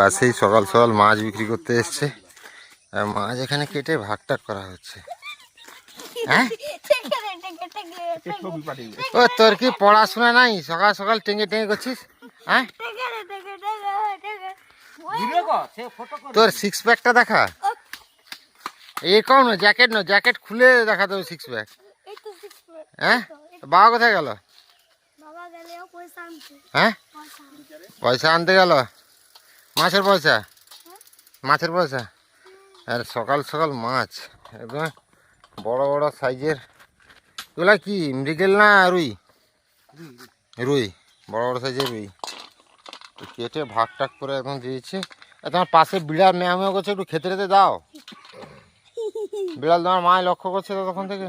পাশেই সকাল সকাল মাছ বিক্রি করতে এসছে। আর মাছ এখানে কেটে ভাগ টাগ করা হচ্ছে। হ্যাঁ? ও তোর কি পড়াশোনা নাই? সকাল সকাল টেঙ্গে টেঙ্গে করছিস? হ্যাঁ? তোর সিক্স প্যাকটা দেখা? এ কও না জ্যাকেট না জ্যাকেট খুলে দেখা তোর সিক্স প্যাক হ্যাঁ? বাবা কোথায় গেল? হ্যাঁ? পয়সা আনতে গেল? মাছের পয়সা? মাছের পয়সা? আর সকাল সকাল মাছ। একদম বড় বড় সাইজের। এগুলা কি, মৃগেল না রুই? রুই, বড় বড় সাইজের রুই। কেটে ভাগ টাক করে এখন দিয়েছে। আর তোমার পাশে বিড়াল মেয়া মেয়া করছে, একটু খেতে রেতে দাও। বিড়াল তোমার মায় লক্ষ্য করছে তো তখন থেকে।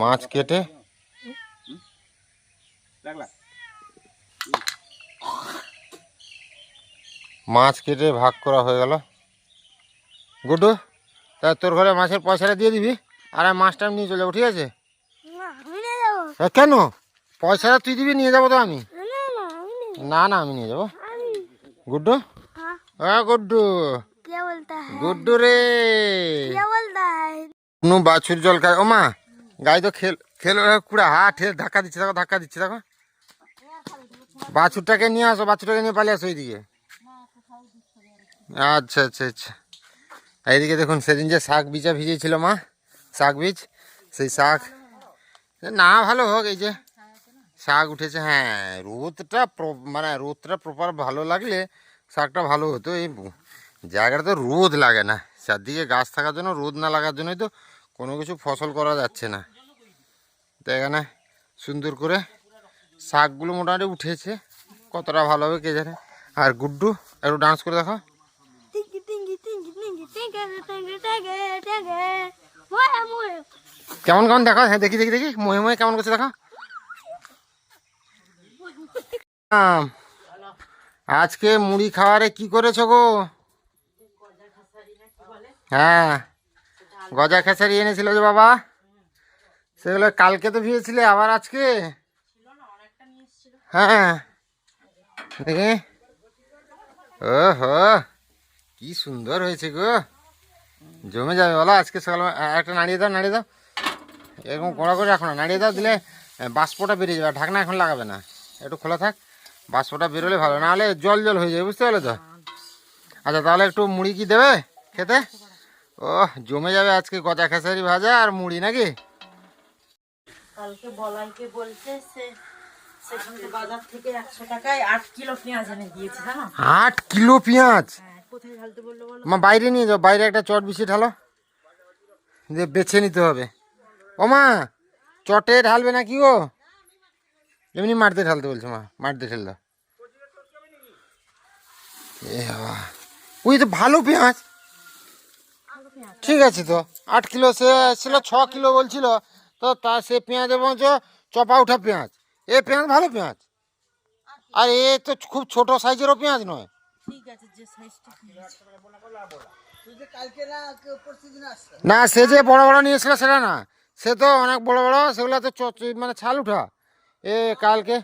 মাছ কেটে। মাছ কেটে ভাগ করা হয়ে গেল। গুড্ডু তা তোর ঘরে মাছের পয়সাটা দিয়ে দিবি? আর আমি মাছটা নিয়ে চলে যাব ঠিক আছে? কেন? পয়সাটা তুই দিবি নিয়ে যাব তো আমি। না না আমি নিয়ে যাব। গুড্ডু? গুড্ডু। গুড্ডু রে। কোনো বাছুর জল খায়। ও মা গাই তো খেল খেল কুড়া হা ঠেল ধাক্কা দিচ্ছে দেখো ধাক্কা দিচ্ছে দেখো। বাছুরটাকে নিয়ে আসো বাছুরটাকে নিয়ে পালিয়ে আসো এইদিকে। আচ্ছা আচ্ছা আচ্ছা। এইদিকে দেখুন, সেদিন যে শাক বীজা ভিজিয়েছিল মা, শাক বীজ, সেই শাক না, ভালো হোক, এই যে শাক উঠেছে হ্যাঁ রোদটা মানে রোদটা প্রপার ভালো লাগলে শাকটা ভালো হতো। এই জায়গাটা তো রোদ লাগে না, চারদিকে গাছ থাকার জন্য, রোদ না লাগার জন্যই তো কোনো কিছু ফসল করা যাচ্ছে না। তো এখানে সুন্দর করে শাকগুলো মোটামুটি উঠেছে, কতটা ভালো হবে কে জানে। আর গুড্ডু, একটু ডান্স করে দেখো কেমন কেমন দেখো? হ্যাঁ দেখি দেখি দেখি। মহে মহে কেমন করছে দেখো? আজকে মুড়ি খাওয়ারে কি করেছ গো? হ্যাঁ গজা খেসারি এনেছিল যে বাবা। সেগুলো কালকে তো ভিয়েছিলে আবার আজকে? হ্যাঁ দেখি। ও হো কি সুন্দর হয়েছে গো। জমে যাবে বলো আজকে সকাল একটা নাড়িয়ে দাও নাড়িয়ে দাও। এরকম কড়া করে রাখো না নাড়িয়ে দাও দিলে বাষ্পটা বেরিয়ে যাবে ঢাকনা এখন লাগাবে না। একটু খোলা থাক বাষ্পটা বেরোলে ভালো নাহলে জল জল হয়ে যাবে বুঝতে পারলে তো? আচ্ছা তাহলে একটু মুড়ি কি দেবে খেতে? ও জমে যাবে আজকে গজা খেসারি ভাজা আর মুড়ি নাকি? কালকে বলাইকে বলছে সে সেখান থেকে বাজার থেকে একশো টাকায় আট কিলো পেঁয়াজ এনে দিয়েছে জানো? আট কিলো পেঁয়াজ? হ্যাঁ। মা, বাইরে নিয়ে যাও, বাইরে একটা চট বেশি ঢালো। যে বেছে নিতে হবে। ও মা, চটে ঢালবে না কি গো? এমনি মারতে ঢালতে বলছে মা, মারতে ঢেল এ ওই তো ভালো পেঁয়াজ। ঠিক আছে তো, আট কিলো সে ছিল, ছ কিলো বলছিল, তো তা সে পেঁয়াজ এবং চপা উঠা পেঁয়াজ। এ পেঁয়াজ ভালো পেঁয়াজ। আর এ তো খুব ছোট সাইজেরও পেঁয়াজ নয়। ঠিক আছে যে সাইজটা না সে যে বড় বড় নিয়েছিল সেটা না। সে তো অনেক বড় বড় সেগুলো তো মানে ছাল উঠা। এ কালকে?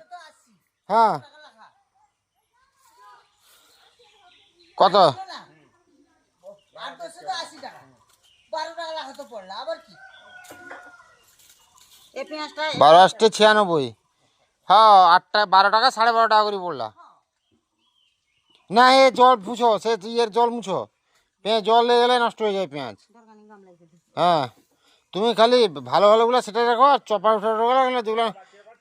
হ্যাঁ। কত? বারো আটটে ছিয়ানব্বই। হ্যাঁ আটটা বারো টাকা সাড়ে বারো টাকা করে পড়লা। না, এ জল মুছো সে ইয়ের জল মুছো। পেঁয়াজ, জল লেগে গেলে নষ্ট হয়ে যায় পেঁয়াজ। হ্যাঁ তুমি খালি ভালো ভালোগুলো সেটা রাখো আর চপা উঠাগুলো যেগুলো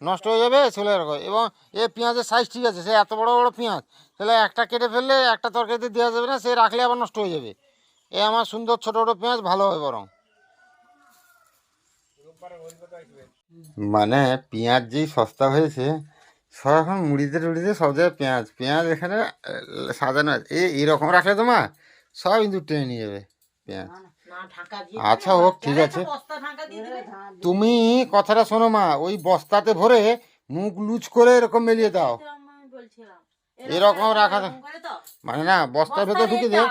নষ্ট হয়ে যাবে সেগুলো রাখো। এবং এ পেঁয়াজের সাইজ ঠিক আছে, সে এত বড় বড় পেঁয়াজ তাহলে একটা কেটে ফেললে একটা তরকারিতে দেওয়া যাবে না, সে রাখলে আবার নষ্ট হয়ে যাবে। এ আমার সুন্দর ছোটো ছোটো পেঁয়াজ ভালো হয় বরং। মানে পেঁয়াজ যেই সস্তা হয়েছে সব এখন মুড়িতে টুড়িতে সব জায়গায় পেঁয়াজ পেঁয়াজ এখানে সাজানো আছে। এ এরকম রাখলে তো মা সব কিন্তু টেনে নিয়ে যাবে পেঁয়াজ। না ঢাকা দিয়ে আচ্ছা হোক ঠিক আছে। বস্তা ঢাকা দিয়ে দেবে তুমি কথাটা শোনো মা ওই বস্তাতে ভরে মুখ লুচ করে এরকম মেলিয়ে দাও। এরকম রাখা মানে না বস্তার ভেতর ঢুকে দে।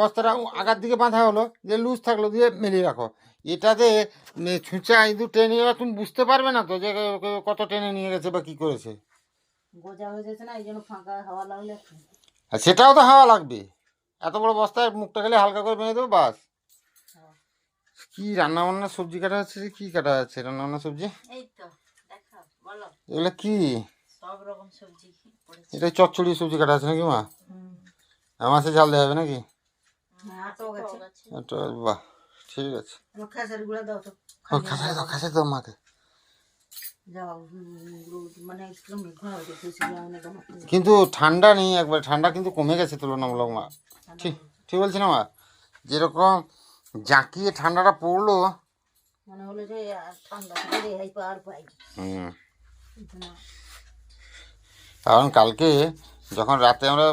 বস্তাটা আগার দিকে বাঁধা হলো যে লুজ থাকল দিয়ে মেলিয়ে রাখো। এটাতে ছুঁচা ইঁদুর টেনে নিয়ে যাবে, তুমি বুঝতে পারবে না তো যে কত টেনে নিয়ে গেছে বা কি করেছে। গোজা হয়ে যাচ্ছে না এই জন্য ফাঁকা হাওয়া লাগলে সেটাও তো হাওয়া লাগবে। এত বড় বস্তায় মুখটা খেলে হালকা করে ভেঙে দেবো বাস। কি রান্না বান্না সবজি কাটা হচ্ছে? কি কাটা যাচ্ছে রান্না বান্না সবজি? এই তো দেখা বলো। এগুলো কি? সব রকম সবজি এটা চচ্চড়ি সবজি কাটা আছে নাকি মা? হুম। আমার সে ঝাল দেওয়া হবে নাকি? হ্যাঁ বাহ ঠিক আছে। খেসারি দাও তো। দাও দাও মাকে। কিন্তু ঠান্ডা নেই একবার ঠান্ডা কিন্তু কমে গেছে তুলনামূলক মা। ঠিক ঠিক বলছি না মা? যেরকম জাঁকিয়ে ঠান্ডাটা পড়ল। মনে যে কারণ কালকে যখন রাতে আমরা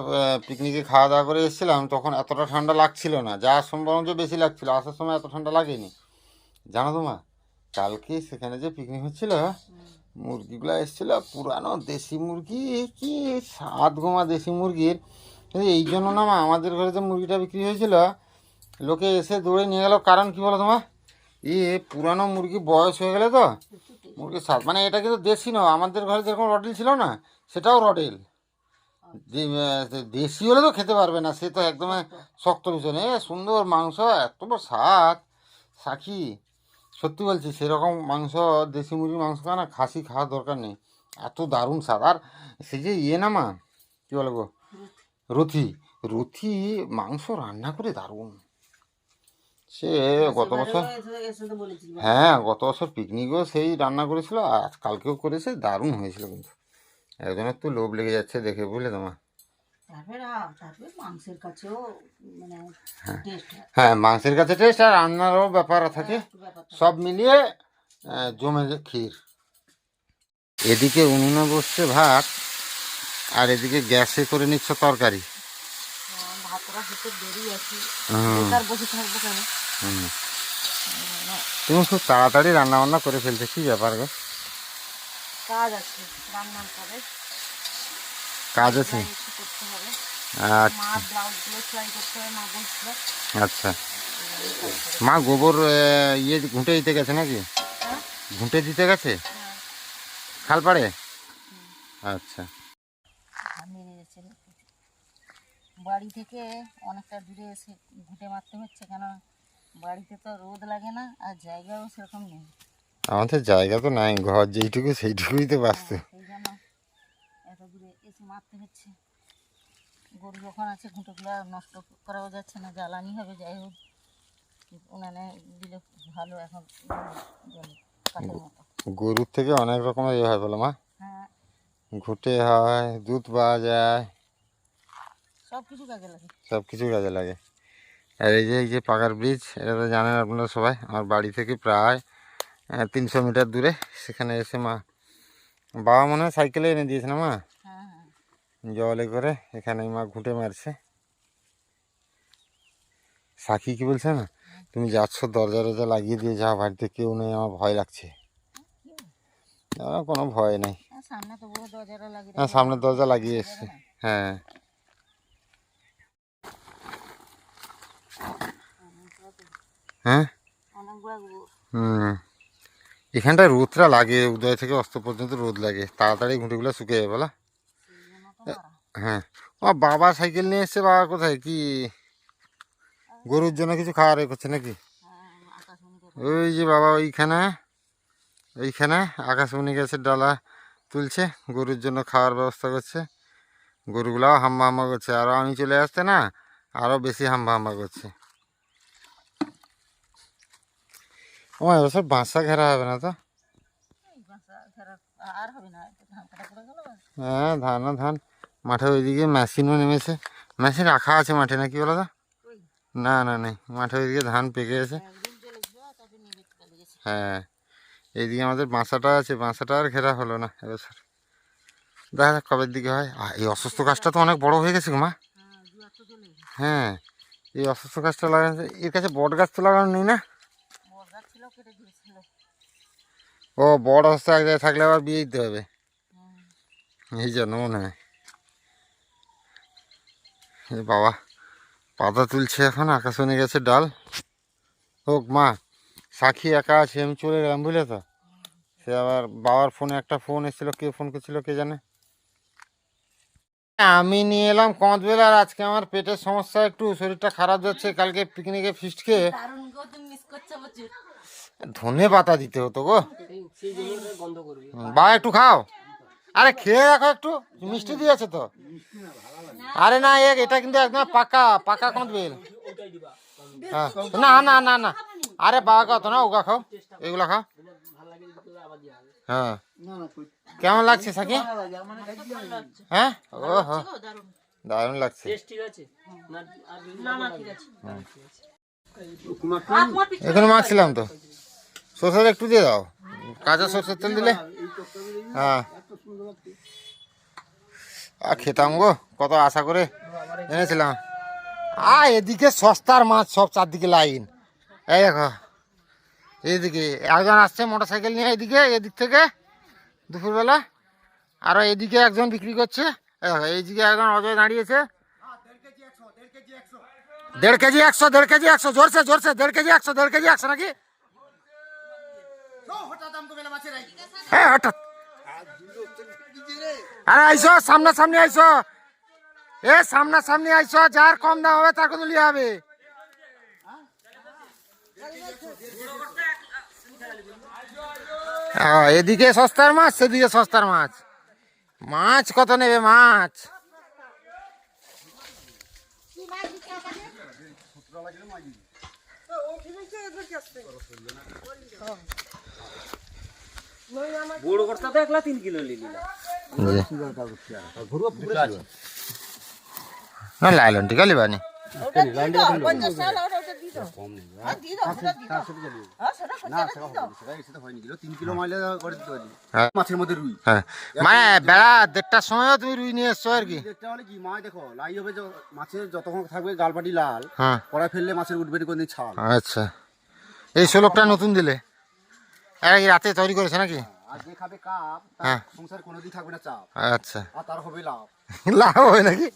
পিকনিকে খাওয়া দাওয়া করে এসেছিলাম তখন এতটা ঠান্ডা লাগছিল না। যাওয়ার সময় বরঞ্চ বেশি লাগছিল আসার সময় এত ঠান্ডা লাগেনি। জানো তো মা? কালকে সেখানে যে পিকনিক হচ্ছিল, মুরগিগুলো এসেছিল, পুরানো দেশি মুরগি, কি স্বাদ গোমা দেশি মুরগির। এই জন্য না আমাদের ঘরে যে মুরগিটা বিক্রি হয়েছিল, লোকে এসে দৌড়ে নিয়ে গেল। কারণ কি বলো তোমার ই পুরানো মুরগি বয়স হয়ে গেলে তো মুরগি স্বাদ মানে এটা কিন্তু দেশি নয়, আমাদের ঘরে যেরকম রডেল ছিল না, সেটাও রডেল দেশি হলে তো খেতে পারবে না, সে তো একদম শক্ত এ, সুন্দর মাংস, এত বড় স্বাদ। সাক্ষী সত্যি বলছি সেরকম মাংস দেশি মুরগির মাংস খাওয়া না খাসি খাওয়ার দরকার নেই। এত দারুণ স্বাদ। আর সেই যে ইয়ে না মা কী বলে গো রথি। রথি মাংস রান্না করে দারুণ। সে গত বছর হ্যাঁ গত বছর পিকনিকও সেই রান্না করেছিল আর কালকেও করেছে দারুণ হয়েছিল কিন্তু। একজনের তো লোভ লেগে যাচ্ছে দেখে বুঝলে তোমার হয়। হ্যাঁ। মাংসের কাছে টেস্ট আর রান্নারও ব্যাপার থাকে সব মিলিয়ে জমে যে ক্ষীর। এদিকে উনুনে বসছে ভাত আর এদিকে গ্যাসে করে নিচ্ছ তরকারি। কেন? হুম। তুমি খুব তাড়াতাড়ি রান্না বান্না করে ফেলতে কি ব্যাপার গো? কাজ আছে রান্নার পরে। কাজ আছে? আচ্ছা। মা আচ্ছা। মা গোবর ইয়ে ঘুঁটে দিতে গেছে নাকি? হ্যাঁ? ঘুঁটে দিতে গেছে? হ্যাঁ। খাল পাড়ে? আচ্ছা। বাড়ি থেকে অনেকটা দূরে এসে ঘুঁটে মারতে হচ্ছে কেন বাড়িতে তো রোদ লাগে না আর জায়গাও সেরকম নেই। আমাদের জায়গা তো নাই ঘর যেইটুকু সেইটুকুই তো বাঁচতে। জন্য এত দূরে এসে মারতে হচ্ছে। গরু যখন আছে ঘুঁটোগুলো নষ্ট করাও যাচ্ছে না জ্বালানি হবে যাই হোক। উনানে দিলে ভালো এখন কাঠের মতো। গরুর থেকে অনেক রকমের ইয়ে হয় বলো মা। হ্যাঁ। ঘুঁটে হয় দুধ পাওয়া যায়। সব কিছু কাজে লাগে। সব কিছু কাজে লাগে। আর এই যে এই যে পাকার ব্রিজ এটা তো জানেন আপনারা সবাই আমার বাড়ি থেকে প্রায় তিনশো মিটার দূরে সেখানে এসে মা বাবা মনে হয় সাইকেলে এনে দিয়েছে না মা? হ্যাঁ হ্যাঁ। জলে করে এখানে মা ঘুঁটে মারছে। সাক্ষী কি বলছে না? তুমি যাচ্ছ দরজা টরজা লাগিয়ে দিয়ে যাও বাড়িতে কেউ নেই আমার ভয় লাগছে। কোনো ভয় নেই। সামনে হ্যাঁ রাখা সামনের দরজা লাগিয়ে এসছে। হ্যাঁ। হ্যাঁ? হুম। এখানটায় রোদটা লাগে, উদয় থেকে অস্ত পর্যন্ত রোদ লাগে। তাড়াতাড়ি ঘুঁটিগুলো শুকিয়ে যাবে, বলা। হ্যাঁ। ও বাবা সাইকেল নিয়ে এসছে, বাবা কোথায়? কি? গরুর জন্য কিছু খাওয়ার এ করছে নাকি? ওই যে বাবা, ওইখানে ওইখানে আকাশমণি গাছের ডালা তুলছে, গরুর জন্য খাওয়ার ব্যবস্থা করছে। গরুগুলাও হাম্বা হাম্বা করছে। আরও আমি চলে আসতে না আরও বেশি হাম্বা হাম্বা করছে। ও এবছর বাঁশা ঘেরা হবে না তো এই বাসা ঘেরা হবে না তো। হ্যাঁ ধান আর ধান। মাঠে ওইদিকে মেশিনও নেমেছে। মেশিন রাখা আছে মাঠে নাকি বলো তো? না না, নেই। মাঠে ওইদিকে ধান পেকে গেছে। হ্যাঁ এইদিকে আমাদের বাসাটা আছে। বাসাটা আর ঘেরা হলো না এবছর দেখা যাক কবের দিকে হয়। এই অসুস্থ গাছটা তো অনেক বড় হয়ে গেছে মা। হ্যাঁ এই অসুস্থ গাছটা লাগানো এর কাছে বট গাছ তো লাগানো নেই না? কেটে দিয়েছিল ও বড় অবস্থা এক জায়গায় থাকলে আবার বিয়ে দিতে হবে। এই জন্য মনে হয়। এ বাবা পাতা তুলছে এখন আকাশ আকাশনে গেছে ডাল। হোক মা সাক্ষী একা আছে আমি চলে গেলাম বুঝলে তো? সে আবার বাবার ফোনে একটা ফোন এসেছিল কে ফোন করছিল কে জানে? আমি নিয়ে এলাম কঁদবেল আর আজকে আমার পেটের সমস্যা একটু শরীরটা খারাপ যাচ্ছে কালকে পিকনিকে ফিস্ট খেয়ে। ধনে পাতা দিতে হতো গো। বা একটু খাও। আরে খেয়ে রাখো একটু। মিষ্টি দিয়েছে তো। আরে না এটা কিন্তু একদম পাকা পাকা কঁদবেল হ্যাঁ। না না না না। আরে বাবা খাও তো না ওগা খাও। এগুলা খাও। হ্যাঁ। কেমন লাগছে সাকি? হ্যাঁ? ও হো দারুণ দারুণ লাগছে ঠিক মাখছিলাম তো। সরষের একটু দিয়ে দাও। কাঁচা সরষের তেল দিলে? হ্যাঁ। আর খেতাম গো, কত আশা করে এনেছিলাম। আ এদিকে সস্তার মাছ সব চারদিকে লাইন। এই দেখো, এইদিকে একজন আসছে মোটর সাইকেল নিয়ে এদিকে, এদিক থেকে দুপুরবেলা। আর এদিকে একজন বিক্রি করছে। এইদিকে একজন অজয় দাঁড়িয়েছে। দেড় কেজি একশো, দেড় কেজি একশো জোরছে জোরছে দেড় কেজি একশো, দেড় কেজি একশো নাকি? হ্যাঁ এ আইসো, যার কম দাম হবে তার কিন্তু লিয়ে হবে। এদিকে সস্তার মাছ, সেদিকে সস্তার মাছ। মাছ কত নেবে মাছ? বড় কর্তা তো একলা তিন কিলো নিলি না। লাইলন টিকা লিবানি তিন কিলো মাইলে করে দিতে পারি। হ্যাঁ। মাছের মধ্যে রুই। হ্যাঁ। মানে বেলা দেড়টার সময়ও তুমি রুই নিয়ে এসছো আর কি? মাছ দেখো লাই হবে মাছের যতক্ষণ থাকবে গালপাটি লাল হ্যাঁ। কড়াই ফেললে মাছের উঠবে কোনদিন ছাল। আচ্ছা। এই ষোলোকটা নতুন দিলে? কি রাতে তৈরি করেছে নাকি? আর যে খাবে কাপ হ্যাঁ। সংসার কোনোদিন থাকবে না চাপ। আচ্ছা। আর তার হবে লাভ। লাভ হয় নাকি?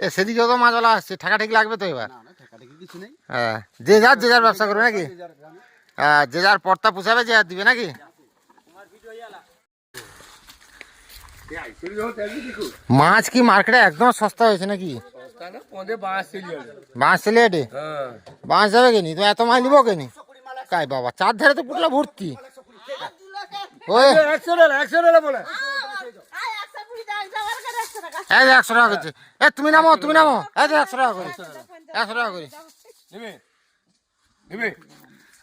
এ সেদিকেও তো মাছওয়ালা আসছে। ঠাকাঠাকি লাগবে তো এবার? না না ঠেকাঠেকি কিছু নেই। হ্যাঁ। যে যার যে যার ব্যবসা করবে নাকি? হ্যাঁ, যে যার পর্তা পুষাবে যে আর দিবে নাকি? মাছ কি মার্কেটে একদম সস্তা হয়েছে নাকি? বাঁশ চলে এটে? বাঁশ যাবে কেনি? তো এত মাছ নিবো কেনি? কাই বাবা চার ধারে তো পুটলা ভর্তি। একশো টাকা করছে। এ তুমি নামো তুমি নামো। এই যে একশো টাকা করে। একশো টাকা করে। এই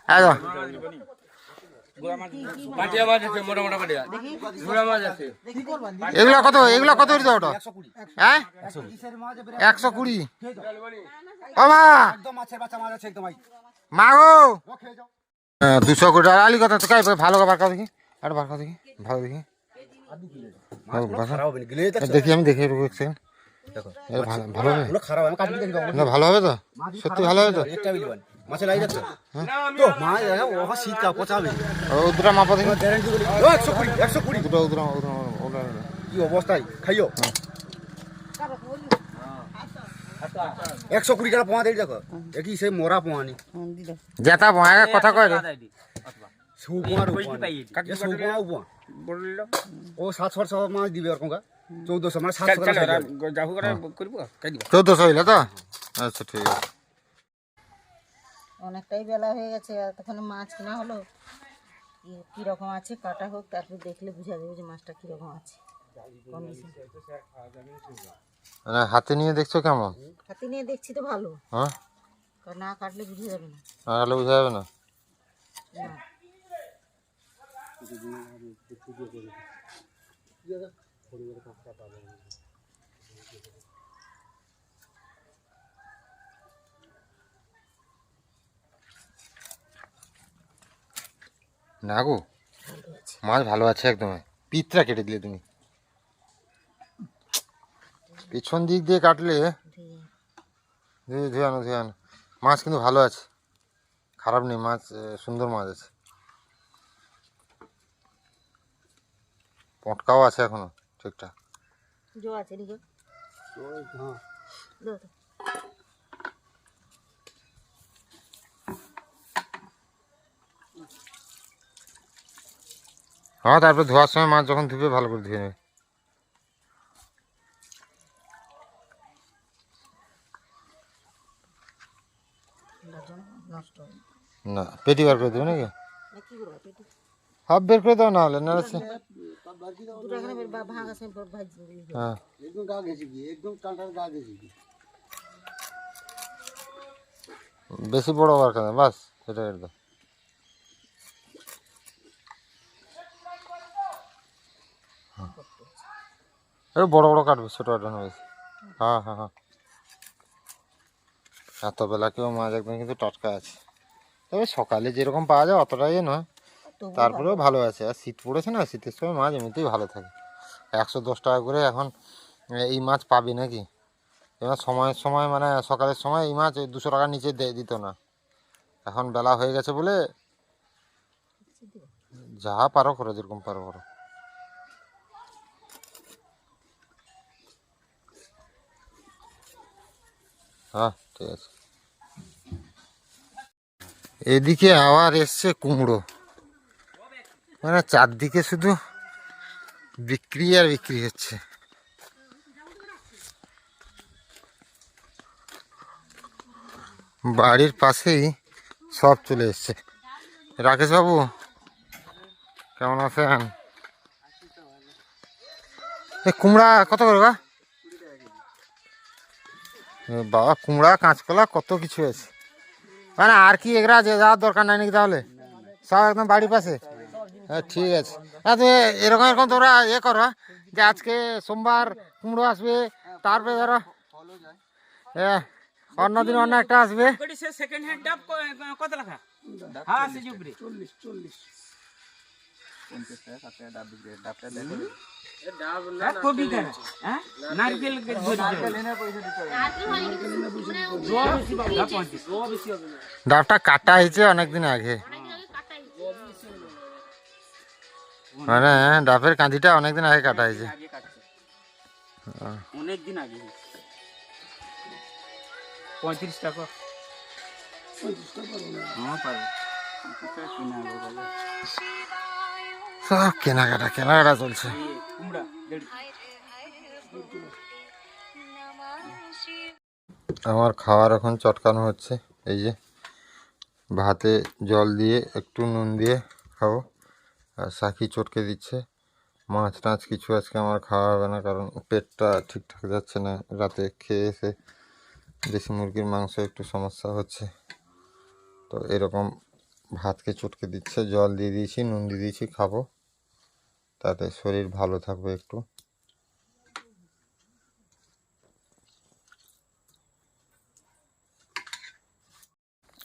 দেখো। পাটিয়া মাছ আছে মোটা মোটা পাটিয়া গুড়া মাছ আছে। এগুলো কত এগুলো কত করে ওটা? একশো কুড়ি। হ্যাঁ? একশো কুড়ি। ও মা! একদম মাছের বাচ্চা মাছ আছে একদম আই মা গো! ও খেয়ে যাও। দুশো কোটি টাকা। আলি কথা তো কাই ভালো বার খাও দেখি আর বার দেখি ভালো দেখি। দেখি আমি দেখি একটু এক। ভালো ভালো হবে? ওগুলো খারাপ আমি কাটি দেখি না ভালো হবে তো? সত্যি ভালো হবে তো? যাচ্ছে? দেখো শীত কা পচাবে মাপা দেখি। ও একশো কুড়ি একশো কি অবস্থায়? খাইও। একশো কুড়ি টাকা পোয়া দেই দেখো। দেখি সেই মোরা পোয়া নি। জেতা ভয়া কথা কয় রে সৌ পোয়ার সৌ পোয়া পোয়া ও সাতশো আটশো মাছ দিবে ওরকম কা চৌদ্দশো মানে সাতশো কাই দিবা হইলে তো? আচ্ছা ঠিক আছে। অনেকটাই বেলা হয়ে গেছে এতক্ষণে মাছ কেনা হলো। কি- কীরকম আছে কাটা হোক তারপর দেখলে বুঝা যাবে যে মাছটা কীরকম আছে। মানে হাতে নিয়ে দেখছ কেমন? হাতে নিয়ে দেখছি তো ভালো। হ্যাঁ? না কাটলে বুঝে যাবে না। নাহলে বোঝা যাবে না? না। না গো, মাছ ভালো আছে একদম। পিতরা কেটে দিলে তুমি। পেছন দিক দিয়ে কাটলে, ধুয়ে ধুয়ে আনো ধুয়ে আনো। মাছ কিন্তু ভালো আছে। খারাপ নেই, মাছ সুন্দর মাছ আছে। পটকাও আছে এখনও ঠিকঠাক। হ্যাঁ তারপরে ধোয়ার সময় মাছ যখন ধুবে ভালো করে ধুয়ে নেবে। না পেটি বার করে দেবে নাকি? হাফ বের করে দাও না হলে না দুটো এখানে হ্যাঁ। একদম গা গেছে কি একদম টালটার গা গেছে কি বেশি বড় বার করে বাস সেটা দাও হ্যাঁ। বড় বড় কাটবে ছোট না হ্যাঁ হ্যাঁ হ্যাঁ এত বেলা কেউ মাছ একদম কিন্তু টাটকা আছে। তবে সকালে যেরকম পাওয়া যায় অতটাই নয়। তারপরেও ভালো। আছে। আর শীত পড়েছে না শীতের সময় মাছ এমনিতেই ভালো থাকে। একশো দশ টাকা করে এখন এই মাছ পাবি নাকি? এবার সময়ের সময় মানে সকালের সময় এই মাছ দুশো টাকার নিচে দিত না। এখন বেলা হয়ে গেছে বলে যা পারো করো যেরকম পারো করো। হ্যাঁ ঠিক আছে। এদিকে আবার এসছে কুমড়ো। মানে চারদিকে শুধু বিক্রি আর বিক্রি হচ্ছে। বাড়ির পাশেই সব চলে এসছে। রাকেশ বাবু কেমন আছেন? কুমড়া কত করে বা বাবা, কুমড়া, কাঁচকলা, কত কিছু আছে। মানে আর কি এগুলা যে যাওয়ার দরকার নাই নাকি তাহলে? সব একদম বাড়ির পাশে? হ্যাঁ ঠিক আছে হ্যাঁ তুমি এরকম এরকম তোমরা ইয়ে করো? যে আজকে সোমবার কুমড়ো আসবে তারপরে ধরো হ্যাঁ অন্যদিন অন্য একটা আসবে সেকেন্ড হ্যান্ড ডাব কত লেখা হ্যাঁ সে জুবরি। ডাবটা কাটা হয়েছে অনেকদিন আগে মানে ডাবের কাঁধিটা অনেকদিন আগে কাটা হয়েছে। আগে কাটছে। অনেক দিন আগে। পঁয়ত্রিশ টাকা। হ্যাঁ। সব কেনাকাটা কেনাকাটা চলছে। আমার খাওয়ার এখন চটকানো হচ্ছে। এই যে ভাতে জল দিয়ে একটু নুন দিয়ে খাব। আর সাকি চটকে দিচ্ছে। মাছ টাছ কিছু আজকে আমার খাওয়া হবে না কারণ পেটটা ঠিকঠাক যাচ্ছে না। রাতে খেয়ে এসে দেশি মুরগির মাংস একটু সমস্যা হচ্ছে। তো এরকম ভাতকে চটকে দিচ্ছে জল দিয়ে দিয়েছি নুন দিয়ে দিয়েছি খাব। তাতে শরীর ভালো থাকবে একটু।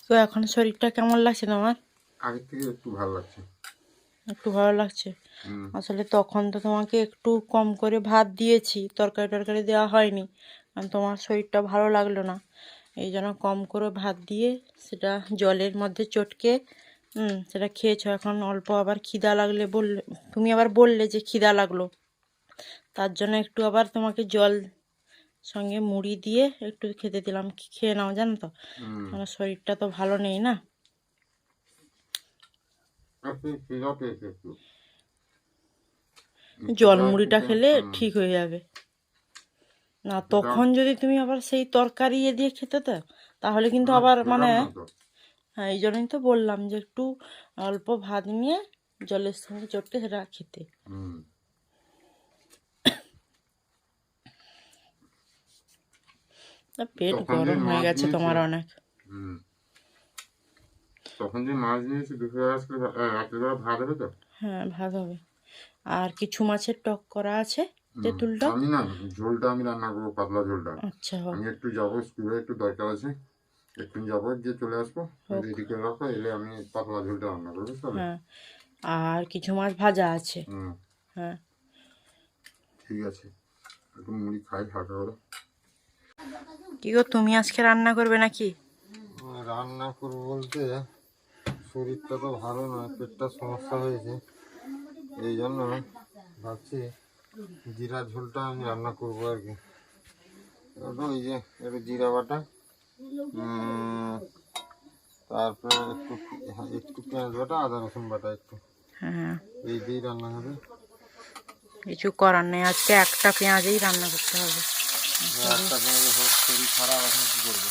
তো এখন শরীরটা কেমন লাগছে তোমার? আগের থেকে একটু ভালো লাগছে। একটু ভালো লাগছে। আসলে তখন তো তোমাকে একটু কম করে ভাত দিয়েছি তরকারি টরকারি দেওয়া হয়নি। কারণ তোমার শরীরটা ভালো লাগল না। এই জন্য কম করে ভাত দিয়ে সেটা জলের মধ্যে চটকে হুম সেটা খেয়েছো। এখন অল্প আবার খিদা লাগলে বললে তুমি আবার বললে যে খিদা লাগল। তার জন্য একটু আবার তোমাকে জল সঙ্গে মুড়ি দিয়ে একটু খেতে দিলাম। খেয়ে নাও জানো তো? আমার শরীরটা তো ভালো নেই না। জল মুড়িটা খেলে ঠিক হয়ে যাবে। না তখন যদি তুমি আবার সেই তরকারি ইয়ে দিয়ে খেতে তো তাহলে কিন্তু আবার মানে হ্যাঁ এই জন্যই তো বললাম যে একটু অল্প ভাত নিয়ে জলের সঙ্গে চটকে সেটা খেতে। পেট গরম হয়ে গেছে তোমার অনেক। তখন যে মাছ নিয়েছি দুপুরে আজকে রাত্রিবেলা ভাত হবে তো? হ্যাঁ ভাত হবে। আর কিছু মাছের টক করা আছে? তেঁতুল টক? আমি না ঝোলটা আমি রান্না করব পাতলা ঝোলটা। আচ্ছা আমি একটু যাব স্কুলে একটু দরকার আছে। একটু যাব গিয়ে চলে আসব। রেডি করে রাখো এলে আমি পাতলা ঝোলটা রান্না করব বুঝতে হ্যাঁ। আর কিছু মাছ ভাজা আছে? হ্যাঁ। ঠিক আছে। একটু মুড়ি খাই হালকা করে। কি গো তুমি আজকে রান্না করবে নাকি? রান্না করব বলতে শরীরটা তো ভালো নয় পেটটা সমস্যা হয়েছে। এই জন্য ভাবছি জিরা ঝোলটা আমি রান্না করব আর কি। ওই যে একটু জিরা বাটা তারপরে একটু হ্যাঁ, একটু পেঁয়াজ বাটা আদা রসুন বাটা একটু। হ্যাঁ। এই দিয়েই রান্না হবে। কিছু করার নেই আজকে একটা পেঁয়াজেই রান্না করতে হবে। একটা পেঁয়াজে শরীর খারাপ এখন কি করব?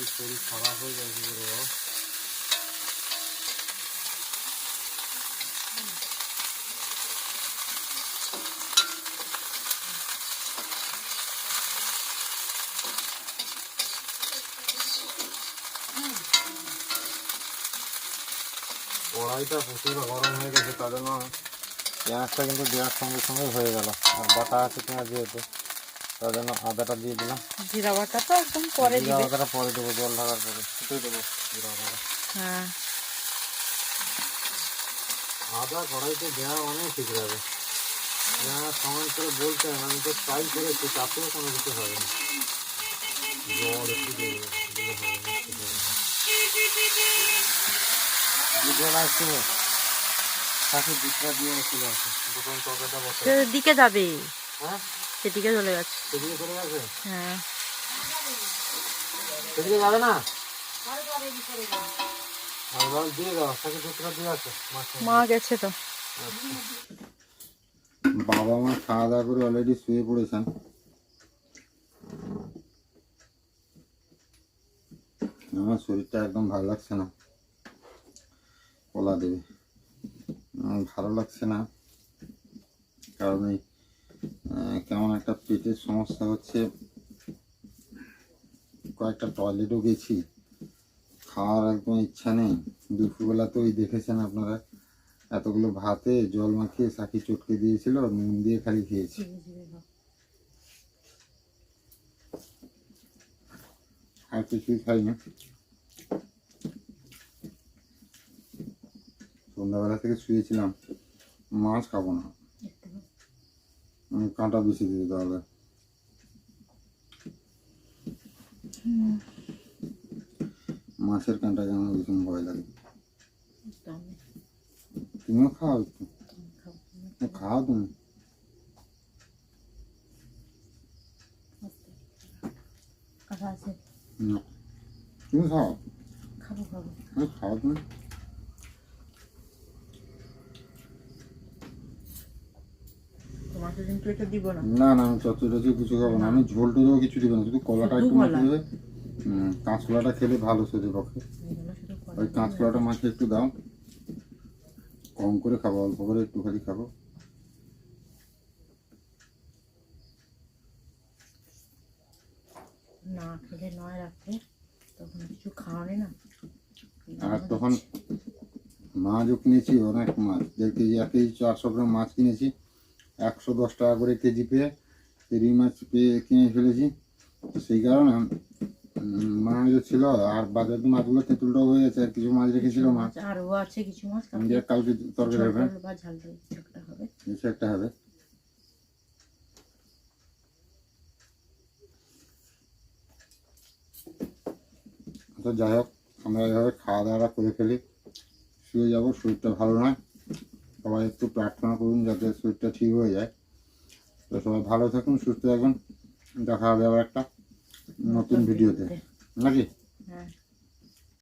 যদি শরীর খারাপ হয়ে যায় কি করে বাবা? কড়াইটা প্রচুর গরম হয়ে গেছে তার জন্য পেঁয়াজটা কিন্তু দেওয়ার সঙ্গে সঙ্গে হয়ে গেল আর বাটা আছে পেঁয়াজ যেহেতু তার জন্য আদাটা দিয়ে দিলাম। জিরা বাটা তো একদম পরে জিরা দিবে। পরে দেবো জল ঢাকার পরে। দেবো জিরা হ্যাঁ। আদা কড়াইতে দেওয়া অনেক ঠিক যাবে সমান করে আমি তো ট্রাই করেছি তাতেও কোনো কিছু হবে না। জল একটু দিয়ে দিলে হবে জল তাকে দিয়ে তরকারিটা বসে সেদিকে যাবে। হ্যাঁ? সেদিকে চলে গেছে সেদিকে চলে গেছে? হ্যাঁ। সেদিকে যাবে না? মা গেছে তো। বাবা মা খাওয়া দাওয়া করে অলরেডি শুয়ে পড়েছেন। আমার শরীরটা একদম ভালো লাগছে না। কলা দেবে। আমার ভালো লাগছে না। কারণ এই কেমন একটা পেটের সমস্যা হচ্ছে। কয়েকটা টয়লেটও গেছি। খাওয়ার একদম ইচ্ছা নেই। দুপুরবেলা তো ওই দেখেছেন আপনারা, এতগুলো ভাতে জল মাখিয়ে সাকি চটকে দিয়েছিল, নুন দিয়ে খালি খেয়েছি। আর কিছুই খাইনি। সন্ধ্যাবেলা থেকে শুয়েছিলাম, মাছ খাব না। কাঁটা বেশি দিয়ে দিতে হবে মাছের কাঁটাকে আমার ভীষণ ভয় লাগে তুমিও খাও একটু এ, খাও তুমি কাঁটা আছে না তুমি খাও খাব খাব এ, খাও তুমি তোমাকে কিন্তু এটা দিব না। না না আমি টচ্চড়ি কিছু খাব না। আমি ঝোল টোলও কিছু দিব না শুধু কলাটা একটু মাখিয়ে দেবে। কাঁচকলাটা খেলে ভালো শরীর পক্ষে। ওই কাঁচকলাটা মাখিয়ে একটু দাও। কম করে খাব অল্প করে একটু খালি খাব। না খেলে নয় রাত্রে তখন কিছু খাওয়ানি না। আর তখন মাছও কিনেছি অনেক মাছ। দেড় কেজি এক কেজি চারশো গ্রাম মাছ কিনেছি একশো দশ টাকা করে কেজি পেয়ে রুই মাছ পেয়ে কিনে ফেলেছি। সেই কারণে মাছ ছিল আর বাজার মাছগুলো তেঁতুলটাও হয়ে গেছে আর কিছু মাছ রেখেছিল মাছ মাছ আরও আছে কিছু মাছ? কালকে তরকারি হবে। কিছু একটা হবে। কিছু একটা হবে। তো যাই হোক আমরা এভাবে খাওয়া দাওয়া করে ফেলি। শুয়ে যাব শরীরটা ভালো নয়। সবাই একটু প্রার্থনা করুন যাতে শরীরটা ঠিক হয়ে যায়। তো সবাই ভালো থাকুন সুস্থ থাকুন। দেখা হবে আবার একটা নতুন ভিডিওতে। নাকি?